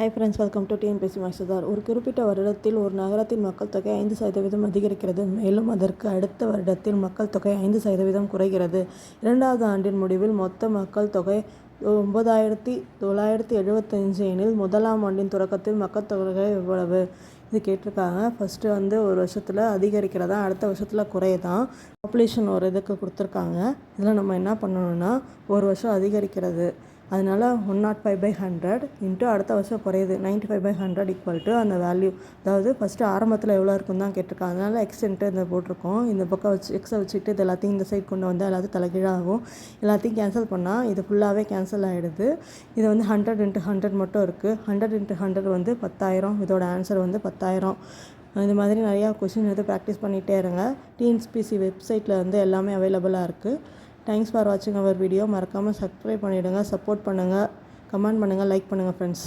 Hi friends welcome to TNPSC master ஒரு குறிப்பிட்ட வருடத்தில் ஒரு நகரத்தின் மக்கள் தொகை ஐந்து சதவீதம் அதிகரிக்கிறது. மேலும் அதற்கு அடுத்த வருடத்தில் மக்கள் தொகை ஐந்து சதவீதம் குறைகிறது. இரண்டாவது ஆண்டின் முடிவில் மொத்த மக்கள் தொகை ஒன்பதாயிரத்தி தொள்ளாயிரத்தி எழுபத்தஞ்சு எனில் முதலாம் ஆண்டின் தொடக்கத்தில் மக்கள் தொகை எவ்வளவு? இது கேட்டிருக்காங்க. ஃபஸ்ட்டு வந்து ஒரு வருஷத்தில் அதிகரிக்கிறதா அடுத்த வருஷத்தில் குறையதான் பாப்புலேஷன் ஒரு இதுக்கு கொடுத்துருக்காங்க. இதில் நம்ம என்ன பண்ணணும்னா ஒரு வருஷம் அதிகரிக்கிறது. அதனால் one naught five by hundred into அடுத்த வருஷம் குறையுது. Ninety five by hundred equal to அந்த வேல்யூ அதாவது ஃபஸ்ட்டு ஆரம்பத்தில் எவ்வளோ இருக்குன்னு தான் கேட்டிருக்காங்க. அதனால் எக்ஸ்டென்ட்டு இந்த போட்டிருக்கோம். இந்த பக்கம் வச்சு எக்ஸை வச்சுட்டு இது எல்லாத்தையும் இந்த சைட் கொண்டு வந்து எல்லாத்தையும் தலைகீழாகும். எல்லாத்தையும் கேன்சல் பண்ணால் இது ஃபுல்லாகவே கேன்சல் ஆகிடுது இது வந்து ஹண்ட்ரட் இன்ட்டு ஹண்ட்ரட் மட்டும் இருக்குது ஹண்ட்ரட் இன்ட்டு ஹண்ட்ரட் வந்து பத்தாயிரம். இதோட ஆன்சர் வந்து பத்தாயிரம். இந்த மாதிரி நிறையா கொஷின் வந்து ப்ராக்டிஸ் பண்ணிகிட்டே இருங்க. டிஎன்ஸ்பிசி வெப்சைட்டில் வந்து எல்லாமே அவைலபிளாக இருக்குது தேங்க்ஸ் ஃபார் வாட்சிங் அவர் வீடியோ மறக்காமல் சப்ஸ்கிரைப் பண்ணிவிடுங்க சப்போர்ட் பண்ணுங்கள் கமெண்ட் பண்ணுங்கள் லைக் பண்ணுங்கள் ஃப்ரெண்ட்ஸ்